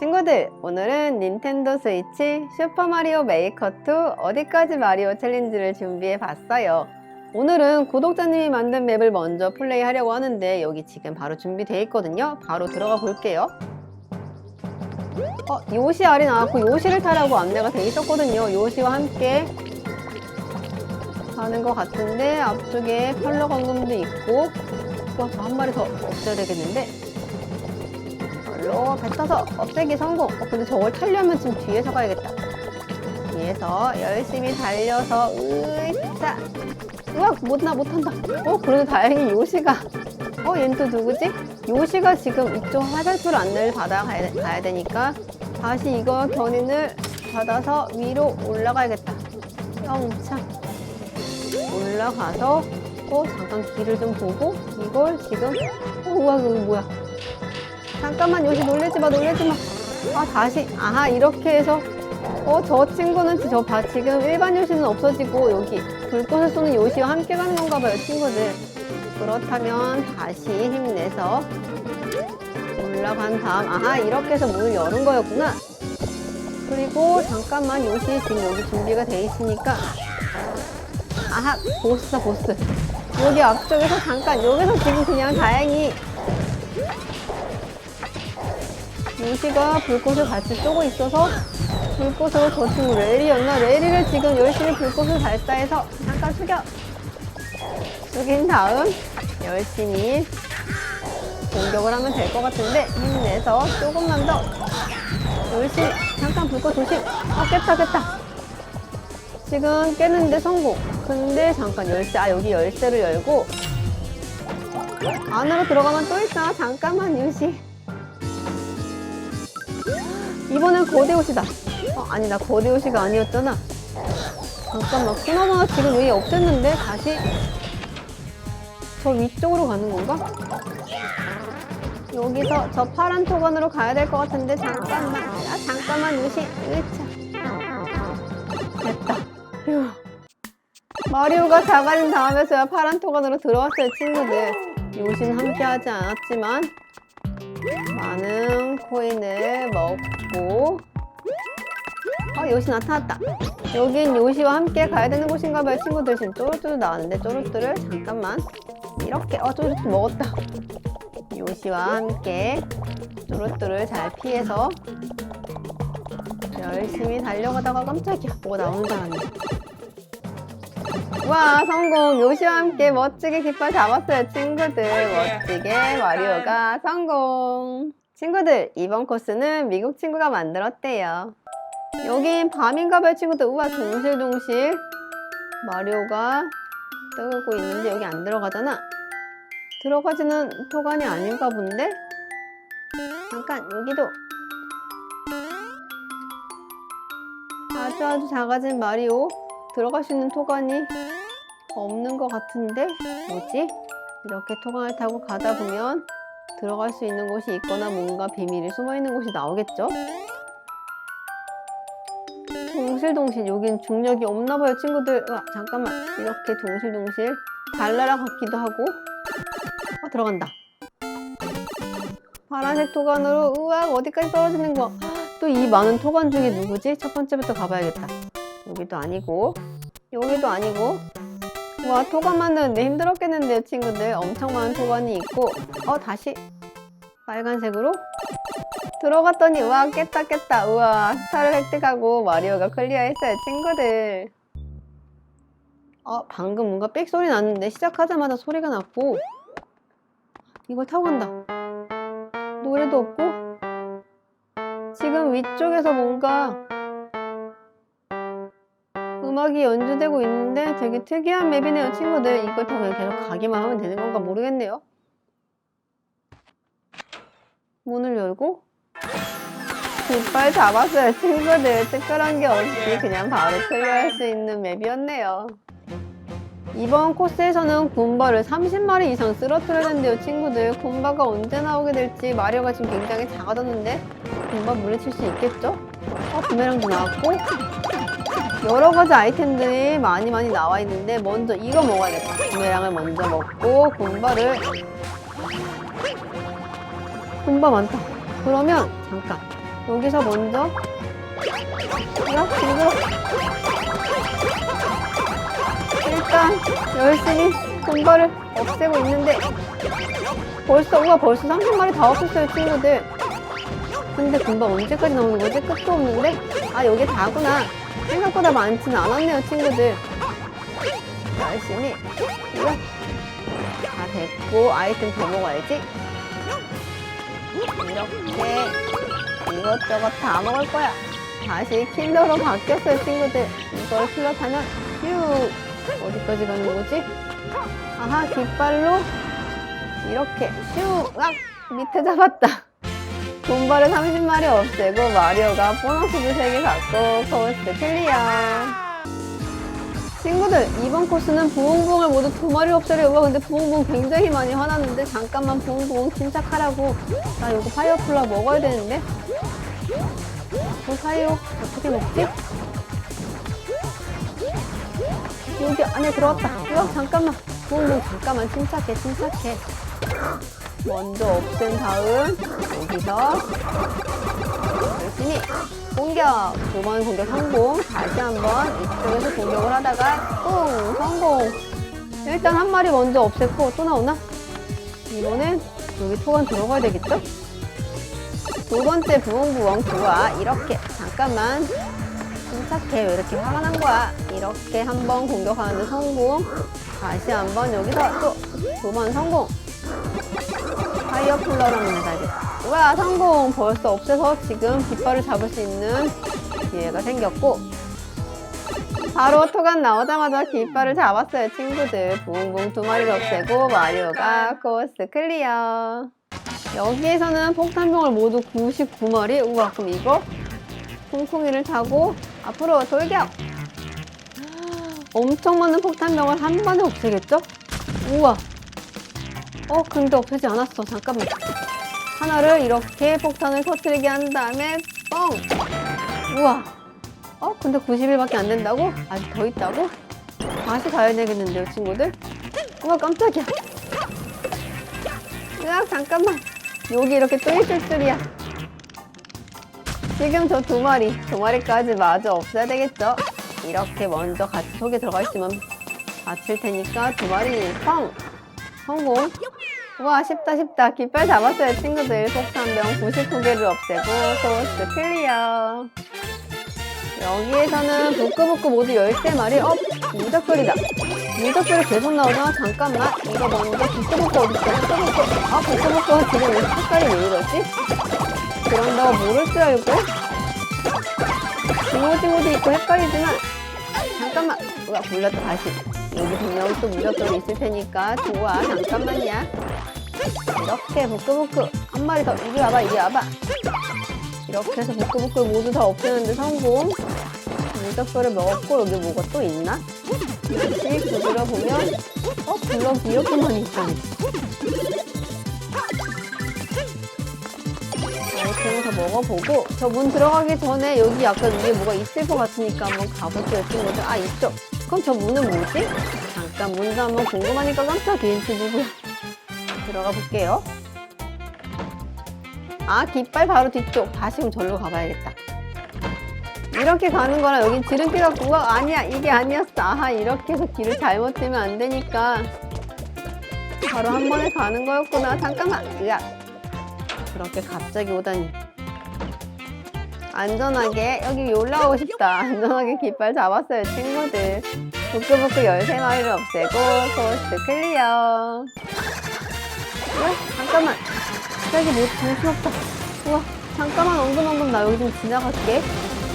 친구들, 오늘은 닌텐도 스위치 슈퍼마리오 메이커 2 어디까지 마리오 챌린지를 준비해 봤어요. 오늘은 구독자님이 만든 맵을 먼저 플레이하려고 하는데 여기 지금 바로 준비되어 있거든요. 바로 들어가 볼게요. 어, 요시 알이 나왔고 요시를 타라고 안내가 돼 있었거든요. 요시와 함께 가는 것 같은데 앞쪽에 컬러 광금도 있고 와, 저한 마리 더 없애야 되겠는데 별로 뱉어서 없애기 성공. 어, 근데 저걸 타려면 지금 뒤에서 가야겠다. 뒤에서 열심히 달려서 으이차. 으악 못나 못한다. 어 그래도 다행히 요시가. 어 얘는 또 누구지? 요시가 지금 이쪽 화살표를 안내를 받아 가야, 가야 되니까 다시 이거 견인을 받아서 위로 올라가야겠다. 영차 올라가서 어 잠깐 길을 좀 보고 이걸 지금 어 우와 이거 뭐야? 잠깐만 요시 놀래지 마 놀래지 마. 아 다시 아하 이렇게 해서 어 저 친구는 저 봐 지금 일반 요시는 없어지고 여기 불꽃을 쏘는 요시와 함께 가는 건가 봐요 친구들. 그렇다면 다시 힘내서 올라간 다음 아하 이렇게 해서 문을 여는 거였구나. 그리고 잠깐만 요시 지금 여기 준비가 돼 있으니까 아하 보스다 보스. 여기 앞쪽에서 잠깐 여기서 지금 그냥 다행히 요시가 불꽃을 같이 쏘고 있어서 불꽃으로 저 친구 레일이었나? 레일이를 지금 열심히 불꽃을 발사해서 잠깐 숙여. 숙인 다음 열심히 공격을 하면 될 것 같은데 힘내서 조금만 더. 열심히 잠깐 불꽃 조심. 어 깼다 깼다. 지금 깨는데 성공. 근데 잠깐 열쇠 아 여기 열쇠를 열고 안으로 들어가면 또 있어. 잠깐만 유시 이번엔 거대옷이다. 어, 아니다. 거대옷이가 아니었잖아. 잠깐만. 그나마 지금 여기 없앴는데 다시 저 위쪽으로 가는 건가? 여기서 저 파란 토건으로 가야 될 것 같은데 잠깐만. 아, 잠깐만 유시. 으차. 됐다. 휴. 마리오가 작아진 다음에서야 파란 토건으로 들어왔어요, 친구들. 요시는 함께 하지 않았지만 많은 코인을 먹고 어 요시 나타났다. 여긴 요시와 함께 가야 되는 곳인가 봐요 친구들. 지금 쪼르쪼르 나왔는데 쪼르쪼르 잠깐만 이렇게 어 쪼르쪼르 먹었다. 요시와 함께 쪼르쪼르 잘 피해서 열심히 달려가다가 깜짝이야. 뭐가 나오는 줄 알았네 와 성공. 요시와 함께 멋지게 깃발 잡았어요 친구들. 멋지게 마리오가 성공 친구들 이번 코스는 미국 친구가 만들었대요. 여긴 밤인가 봐요 친구들. 우와 동실동실. 마리오가 뜨고 있는데 여기 안 들어가잖아. 들어가지는 토간이 아닌가 본데? 잠깐 여기도. 아주 아주 작아진 마리오. 들어갈 수 있는 토간이 없는 것 같은데? 뭐지? 이렇게 토강을 타고 가다 보면 들어갈 수 있는 곳이 있거나 뭔가 비밀이 숨어 있는 곳이 나오겠죠? 동실동실 여긴 중력이 없나 봐요 친구들. 와 잠깐만. 이렇게 동실동실 달나라 같기도 하고. 어 들어간다. 파란색 토관으로 우와 어디까지 떨어지는 거. 또 이 많은 토관 중에 누구지? 첫 번째부터 가봐야겠다. 여기도 아니고 여기도 아니고 와 토관 만드는데 힘들었겠는데요 친구들. 엄청 많은 토관이 있고. 어 다시. 빨간색으로. 들어갔더니 와 깼다 깼다. 우와 스타를 획득하고 마리오가 클리어했어요 친구들. 어 방금 뭔가 삑 소리 났는데 시작하자마자 소리가 났고. 이걸 타고 간다. 노래도 없고. 지금 위쪽에서 뭔가 음악이 연주되고 있는데 되게 특이한 맵이네요 친구들. 이걸 타고 그냥 계속 가기만 하면 되는 건가 모르겠네요. 문을 열고 깃발 잡았어요 친구들. 특별한 게 없이 그냥 바로 클리어할 수 있는 맵이었네요. 이번 코스에서는 군바를 30마리 이상 쓰러뜨려야 된대요 친구들. 군바가 언제 나오게 될지 마리오가 지금 굉장히 작아졌는데 군바 물리칠 수 있겠죠? 어 부메랑도 나왔고 여러 가지 아이템들이 많이 많이 나와 있는데 먼저 이거 먹어야겠다. 부메랑을 먼저 먹고 군바를 군바 많다. 그러면 잠깐 여기서 먼저 야 징그러 일단 열심히 금발을 없애고 있는데 벌써 우와 벌써 30마리 다 없었어요 친구들 근데 금발 언제까지 나오는 거지? 끝도 없는데? 아 여기 다구나 생각보다 많지는 않았네요 친구들 열심히 다 됐고 아이템 더 먹어야지 이렇게 이것저것 다 먹을 거야 다시 킬러로 바뀌었어요 친구들 이걸 킬러 타면 휴 어디까지 가는 거지? 아하 깃발로 이렇게 슈! 악! 밑에 잡았다 돈발을 30마리 없애고 마리오가 보너스도 3개 갖고 코스트 클리어 친구들 이번 코스는 부엉부엉을 모두 두 마리 없애려고 와 근데 부엉부엉 굉장히 많이 화났는데 잠깐만 부엉부엉 침착하라고. 나 이거 파이어플라 먹어야 되는데? 그 사이로 어떻게 먹지? 여기 안에 들어왔다. 이거 잠깐만. 부엉부엉 잠깐만. 침착해 침착해 먼저 없앤 다음 여기서 열심히 공격. 두 번 공격 성공. 다시 한번 이쪽에서 공격을 하다가 뿡 성공! 일단 한 마리 먼저 없앴고 또 나오나? 이번엔 여기 토간 들어가야 되겠죠? 두 번째 부엉부엉 좋아 이렇게 잠깐만 침착해 왜 이렇게 화가 난 거야? 이렇게 한 번 공격하는데 성공. 다시 한번 여기서 또 두 번 성공 파이어 쿨러라는 medal겠다. 우와 성공. 벌써 없애서 지금 깃발을 잡을 수 있는 기회가 생겼고. 바로 토간 나오자마자 깃발을 잡았어요 친구들. 붕붕 두 마리를 없애고 마리오가 코스 클리어. 여기에서는 폭탄병을 모두 99마리. 우와 그럼 이거? 콩콩이를 타고 앞으로 돌격. 엄청 많은 폭탄병을 한 번에 없애겠죠? 우와 어 근데 없애지 않았어 잠깐만 하나를 이렇게 폭탄을 터뜨리게 한 다음에 뻥 우와 어 근데 90일밖에 안 된다고? 아직 더 있다고? 다시 가야 되겠는데요 친구들? 우와 깜짝이야 으악 잠깐만 여기 이렇게 또 있을 줄이야 지금 저 두 마리 두 마리까지 마저 없애야 되겠죠? 이렇게 먼저 같이 속에 들어가 있으면 다칠 테니까 두 마리 펑 성공? 와 쉽다 쉽다. 깃발 잡았어요 친구들. 폭탄병 99개를 없애고 코스 클리어 여기에서는 부끄부끄 모두 13마리. 어? 무적거리다. 무적거리 계속 나오잖아. 잠깐만. 이거 먼저 부끄부끄 어딨어? 부끄부끄 아 부끄부끄가 지금 왜 색깔이 왜 이러지? 그런다고 모를 줄 알고. 징호징호도 있고 헷갈리지만. 잠깐만. 우와 몰랐다 다시 여기 분명 또 무적거리 있을 테니까 좋아. 잠깐만요 이렇게 부끄부끄 한 마리 더. 이리 와봐 이리 와봐. 이렇게 해서 부끄부끄 모두 다 없애는데 성공. 무적거를 먹었고 여기 뭐가 또 있나? 다시 두드려 보면 어? 블럭이 이렇게 많이 있다니 아이템을 더 먹어보고 저 문 들어가기 전에 여기 약간 위에 뭐가 있을 것 같으니까 한번 가볼게요. 친구들 아 있죠? 그럼 저 문은 뭐지? 잠깐 문도 한번 궁금하니까 깜짝이야 누구야 들어가 볼게요. 아, 깃발 바로 뒤쪽. 다시 그럼 절로 가봐야겠다. 이렇게 가는 거랑 여긴 지름길 같고, 우와, 아니야. 이게 아니었어. 아하, 이렇게 해서 길을 잘못 들면 안 되니까. 바로 한 번에 가는 거였구나. 잠깐만. 으악. 그렇게 갑자기 오다니. 안전하게, 여기 올라오고 싶다. 안전하게 깃발 잡았어요, 친구들. 부끄부끄 13마리를 없애고, 코스트 클리어. 우와, 잠깐만. 갑자기 뭐 정신없다. 우와, 잠깐만 엉금엉금 나 여기 좀 지나갈게.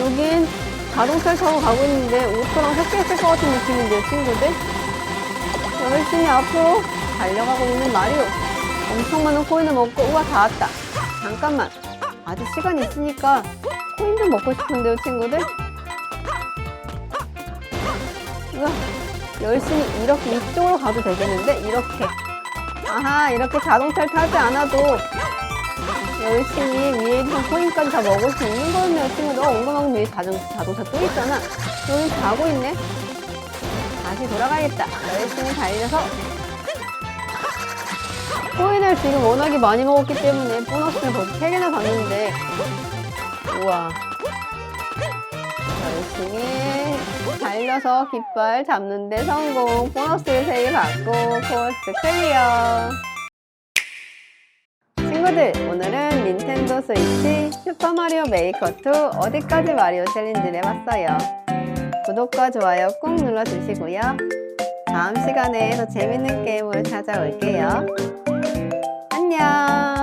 여긴 자동차를 타고 가고 있는데 오토랑 섞여 있을 것 같은 느낌인데요, 친구들? 열심히 앞으로 달려가고 있는 마리오. 엄청 많은 코인을 먹고, 우와, 다 왔다. 잠깐만. 아직 시간이 있으니까 코인 좀 먹고 싶은데요, 친구들? 우와, 열심히 이렇게 이쪽으로 가도 되겠는데? 이렇게. 아하 이렇게 자동차를 타지 않아도 열심히 위에 있는 코인까지 다 먹을 수 있는 거였네요 친구들 어 엉금엉금 위에 자동, 자동차 또 있잖아 여기 가고 있네 다시 돌아가야겠다 열심히 달려서 코인을 지금 워낙에 많이 먹었기 때문에 보너스를 벌써 3개나 받는데 우와. 열심히 달려서 깃발 잡는데 성공. 보너스를 3개 받고 코스트 클리어. 친구들, 오늘은 닌텐도 스위치 슈퍼마리오 메이커 2 어디까지 마리오 챌린지를 해봤어요. 구독과 좋아요 꾹 눌러주시고요. 다음 시간에 더 재밌는 게임을 찾아올게요. 안녕!